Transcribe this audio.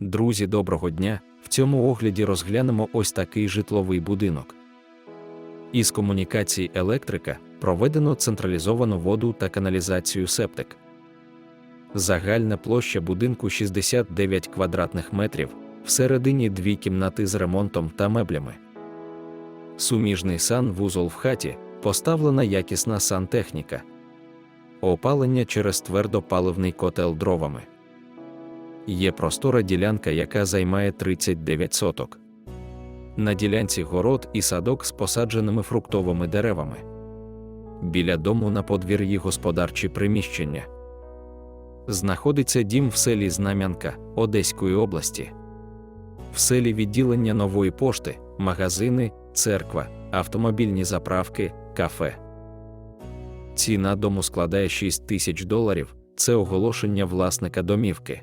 Друзі, доброго дня! В цьому огляді розглянемо ось такий житловий будинок. Із комунікацій електрика проведено централізовану воду та каналізацію септик. Загальна площа будинку 69 квадратних метрів, всередині дві кімнати з ремонтом та меблями. Суміжний санвузол в хаті, поставлена якісна сантехніка. Опалення через твердопаливний котел дровами. Є простора ділянка, яка займає 39 соток. На ділянці город і садок з посадженими фруктовими деревами. Біля дому на подвір'ї господарчі приміщення. Знаходиться дім в селі Знам'янка Одеської області. В селі відділення нової пошти, магазини, церква, автомобільні заправки, кафе. Ціна дому складає 6 тисяч доларів. Це оголошення власника домівки.